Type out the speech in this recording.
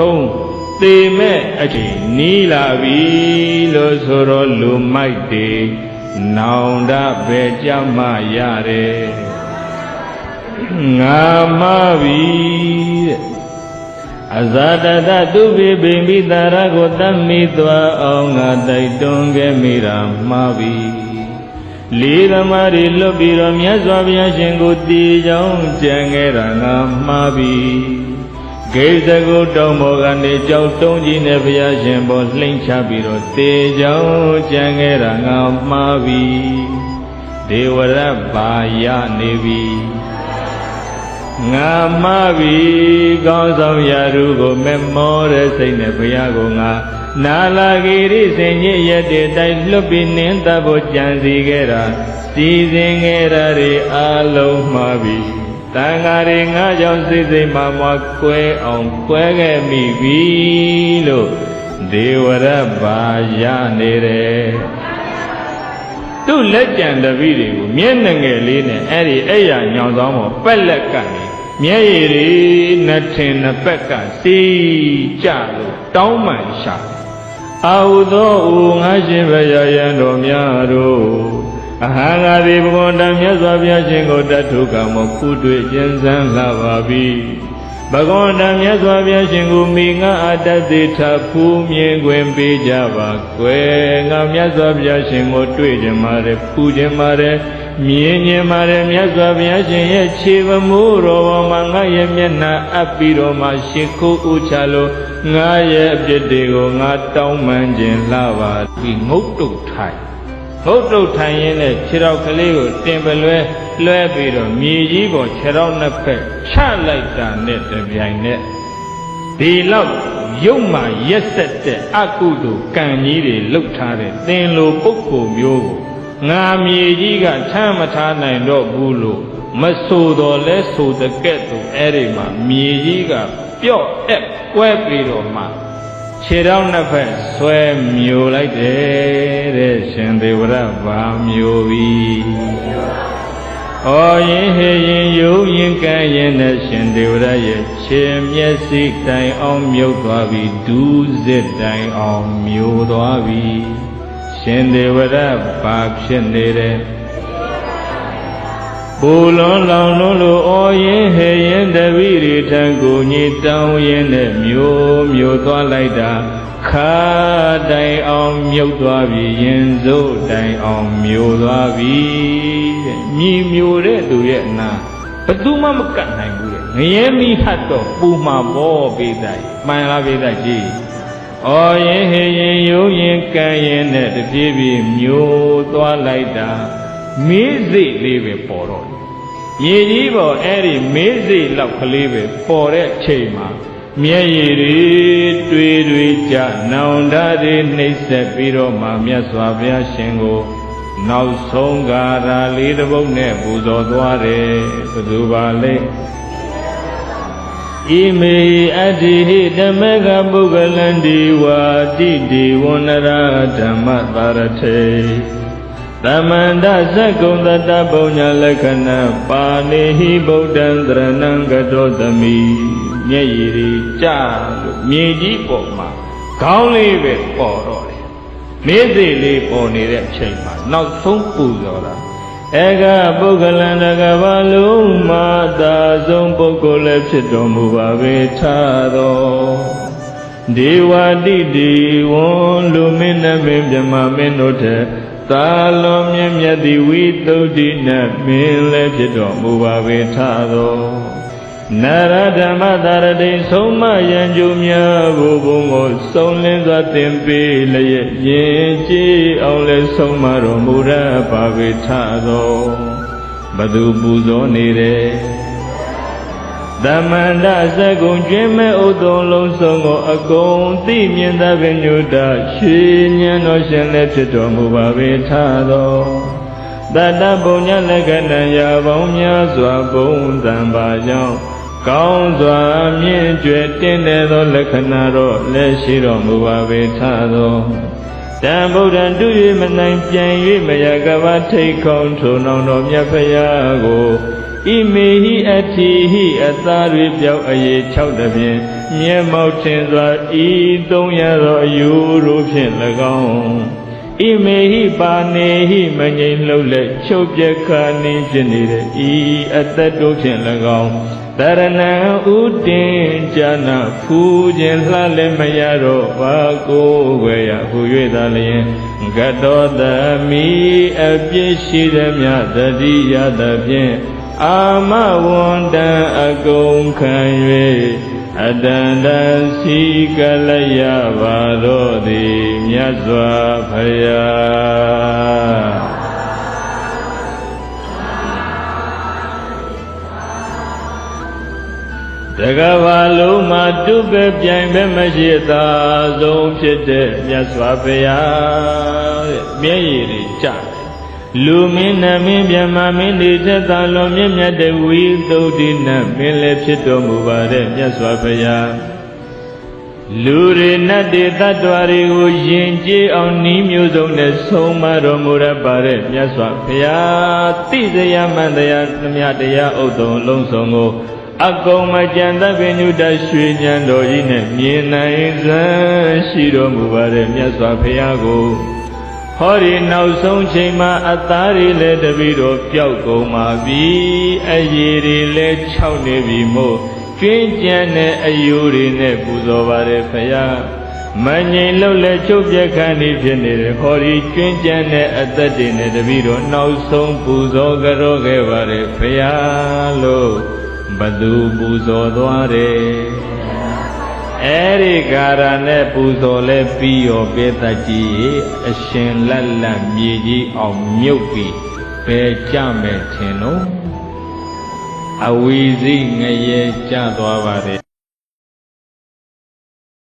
ဆုံးသေမဲ့အချိန်နီးလာပြီလို့ဆိုတော့လူမိုက်တွေနောင်တပဲကြမှရတယ်ငါမပြီတဲ့အဇာတတသူပိပိမိတာရကိုတတ်မိသွားအောင်ငါတိုက်တွန်းခဲ့မိတာမှားပြီလေးသမားတွေလွတ်ပြီးတော့မြတ်စွာဘုရားရှင်ကိုတည်ကြောင်းကြံခဲ့တာငါမှားပြီ ဂိဇဂုတောင်းမောကနေကြောက်တုံးကြီးနဲ့ဘုရားရှင်ပေါ်လှိမ့်ချပြီးတော့တည်ကြောင်းကြံခဲ့တာငါမှားပြီဒေဝရဘာယနေပြီငါမပြီကောင်းဆောင်ရာထူးကိုမမောတဲ့စိတ်နဲ့ဘုရားကိုငါနာလာဂိရိစင်ကြီးရက်တဲ့တိုင်လွတ်ပြီးနင်းတတ်ဖို့ကြံစီခဲ့တာစီစဉ်ခဲ့တာတွေအလုံးမှားပြီ တန်ဃာတွေငါကြောင့်စိတ်စိတ်မှမကွဲအောင်ကွဲခဲ့မိပြီလို့ဒေဝရဘာရနေတယ်သူ့လက်ကြံတပည့်တွေကိုမျက်နှငယ်လေးနဲ့အဲ့ဒီအဲ့ရညောင်ဆောင်ပေါ်ပက်လက်ကနေမျက်ရည်တွေနှစ်ထင်နှစ်ပက်ကစီးကြလို့တောင်းမှန်ရှာအာဟုသောဦးငါရှင်ဘယယံတော်များတို့ အဟံငါသည်ဘဂဝန္တမြတ်စွာဘုရားရှင်ကိုတတ်ထုကံမခုတွေ့ကျင်စမ်းလာပါပြီဘဂဝန္တမြတ်စွာဘုရားရှင်ကိုမိငါအတ္တတိထဖူးမြင်ခွင့်ပေးကြပါကွယ်ငါမြတ်စွာဘုရားရှင်ကိုတွေ့ကြမှာတယ်ဖူးကြမှာတယ်မြင်ကြမှာတယ်မြတ်စွာဘုရားရှင်ရဲ့ခြေပမိုးတော်ပေါ်မှာငါရဲ့မျက်နှာအပ်ပြီးတော့မှရှ िख ိုးဥချလို့ငါရဲ့အပြစ်တွေကိုငါတောင်းပန်ခြင်းလှပါပြီးငုတ်တုတ်ထိုင် ငုတ်တုတ်ထိုင်ရင်းနဲ့ခြေထောက်ကလေးကိုတင်ပလွဲလွဲပြီးတော့မြေကြီးပေါ်ခြေထောက်နှစ်ဖက်ချလိုက်တာနဲ့တပြိုင်နက်ဒီလောက်ရုပ်မှရက်ဆက်တဲ့အကုသိုလ်ကံကြီးတွေလှုပ်ထားတဲ့သင်လိုပုဂ္ဂိုလ်မျိုးကိုငါမြေကြီးကချမ်းမထားနိုင်တော့ဘူးလို့မဆိုတော့လဲဆိုတဲ့ကဲ့သို့အဲ့ဒီမှာမြေကြီးက ပြော့အက်ကွဲပြီးတော့မှ ခြေထောက်နှစ်ဖက်ဆွဲမျိုးလိုက်တယ်တဲ့ရှင်သေဝရဘာမျိုးပြီ။ဩရင်ဟေရင်ယုံရင်ကံရင်နဲ့ရှင်သေဝရရဲ့ခြေမျက်စိတိုင်အောင်မြုပ်သွားပြီဒူးစစ်တိုင်အောင်မျိုးသွားပြီ။ရှင်သေဝရဘာဖြစ်နေတယ် ပူလွန်လောင်လွန်းလို့ဩရင်ဟေရင်တပည့်တွေထံကိုညစ်တောင်းရင်နဲ့မျိုးမျိုးသွားလိုက်တာခါတိုင်အောင်မြုပ်သွားပြီရင်စိုးတိုင်အောင်မျိုးသွားပြီတဲ့မြည်မျိုးတဲ့သူရဲ့အနာဘယ်သူမှမကတ်နိုင်ဘူးတဲ့ငရဲမိဟတ်တော့ပူမှာပေါ်ပေးတိုက်မှန်လားပေးတိုက်ကြည့်ဩရင်ဟေရင်ယုံရင်ကံရင်နဲ့တပြေးပြေးမျိုးသွားလိုက်တာ မေးစိတ်လေးပဲပေါ်တော့တယ်မြေကြီးပေါ်အဲ့ဒီမေးစိတ်လောက်ကလေးပဲပေါ်တဲ့ချိန်မှာမျက်ရည်တွေတွေ့တွေ့ကြနောင်တတွေနှိမ့်ဆက်ပြီးတော့မှမြတ်စွာဘုရားရှင်ကို နောက်ဆုံးကာရာလေးတစ်ပုဒ်နဲ့ပူဇော်သွားတယ်ဘယ်သူပါလဲဣမေအတ္တိဟိဓမ္မကပုဂ္ဂလန္ဒီဝါတိတိဝန္နရာဓမ္မတာရထေ သမန္တသက္ကုံတတပုညလက္ခဏာပါဏိဟိဗုဒ္ဓံတရဏံကတောသမိမျက်ရည်တွေကြာလို့မြေကြီးပေါ်မှာခေါင်းလေးပဲပေါ်တော့တယ်မေးစိလေးပေါ်နေတဲ့အချိန်မှာနောက်ဆုံးပူဇော်တာဧကပုဂ္ဂလန္တကဘာလုံးမာသာဆုံးပုဂ္ဂိုလ်လည်းဖြစ်တော်မူပါပဲထာတော်ဒေဝတိတိဝံလူမင်းနမင်းမြမမင်းတို့ထက် သာလွန်မြင့်မြတ်သည်ဝိသုဒ္ဓိနမင်းလည်းဖြစ်တော်မူပါပဲထာတော်နရဓမ္မသာရတိဆုံးမယံကြုံများဘုဘုံကိုစုံလင်းစွာသင်ပေးလျက်ရင်ကြည်အောင်လဲဆုံးမတော်မူရပါပေထသောဘသူပူဇော်နေတယ် သမန္တစကုံကျွင်းမဲ့ဥသုံလုံးစုံကိုအကုန်သိမြင်သဗ္ဗညုတရွှေဉဏ်တော်ရှင်လည်းဖြစ်တော်မူပါပေထသောတတပုံညလက္ခဏာရာပေါင်းများစွာဘုံသံပါကြောင့်ကောင်းစွာမြင့်ကျွယ်တင်းတဲ့သောလက္ခဏာတော့လက်ရှိတော်မူပါပေထသောတံဗုဒ္ဓံတူ၍မနိုင်ပြန်၍မယကဘာထိတ်ခေါင်းထုံအောင်တော်မြတ်ဖရာကို ဣမေဟိအတ္တိဟိအသာတွေပြောက်အရေး၆တဖြင့်မျက်မှောက်ထင်စွာဤသုံးရသောအယူတို့ဖြင့်၎င်းဣမေဟိပါနေဟိမငြိမ်လှုပ်လက်ချုပ်ပြက်ခါနေဖြစ်နေတဲ့ဤအသက်တို့ဖြင့်၎င်းတရဏံဥတင်ဇာနာဖူးခြင်းလှလည်းမရတော့ပါကိုယ်ွယ်ရဟူ၍သာလျင်ဂတောတမိအပြစ်ရှိသည်မြသတိရသဖြင့် အာမဝန္တံအကုန်ခံ၍အတန္တစီကလယပါတော်သည်မြတ်စွာဘုရားတကဘာလုံးမှာတုပဲပြိုင်ပဲမရှိသာဆုံးဖြစ်တဲ့မြတ်စွာဘုရားတဲ့မျက်ရည်တွေကျတယ် လူမင်းနမင်းမြမမင်းတွေသက်သာလွန်မြတ်မြတ်တဲ့ဝိသုဒ္ဓိနမင်းလည်းဖြစ်တော်မူပါတဲ့မြတ်စွာဘုရားလူတွေနတ်တွေတ attva တွေကိုယဉ်ကျေးအောင်ဤမျိုးစုံနဲ့ဆုံးမတော်မူရပါတဲ့မြတ်စွာဘုရားသိစရာမှန်တရားသမျှတရားဥဒ္ဒုံလုံးစုံကိုအကုန်မကြံတတ်ပင်ညုတရွှေဉဏ်တော်ကြီးနဲ့မြင်နိုင်စမ်းရှိတော်မူပါတဲ့မြတ်စွာဘုရားကို ဟောဒီနောက်ဆုံးချိန်မှာအသားတွေလည်းတပည့်တော်ပျောက်ကုန်ပါပြီအရည်တွေလည်းခြောက်နေပြီမို့ကျွင်းကြံတဲ့အယိုးတွေနဲ့ပူဇော်ပါတယ်ဖရာမငြိမ်လို့လည်းချုပ်ပြက်ခန်းနေဖြစ်နေတယ်ဟောဒီကျွင်းကြံတဲ့အသက်တွေနဲ့တပည့်တော်နောက်ဆုံးပူဇော်ကြရောခဲ့ပါတယ်ဖရာလို့ဘသူပူဇော်သွားတယ် အဲ့ဒီကာရနဲ့ပူဇော်လဲပြီးရောပေတတ်ကြီးအရှင်လက်လက်မြေကြီးအောင်မြုပ်ပြီးဘယ်ကြမယ်ထင်လို့အဝီစီငရဲကြသွားပါတယ်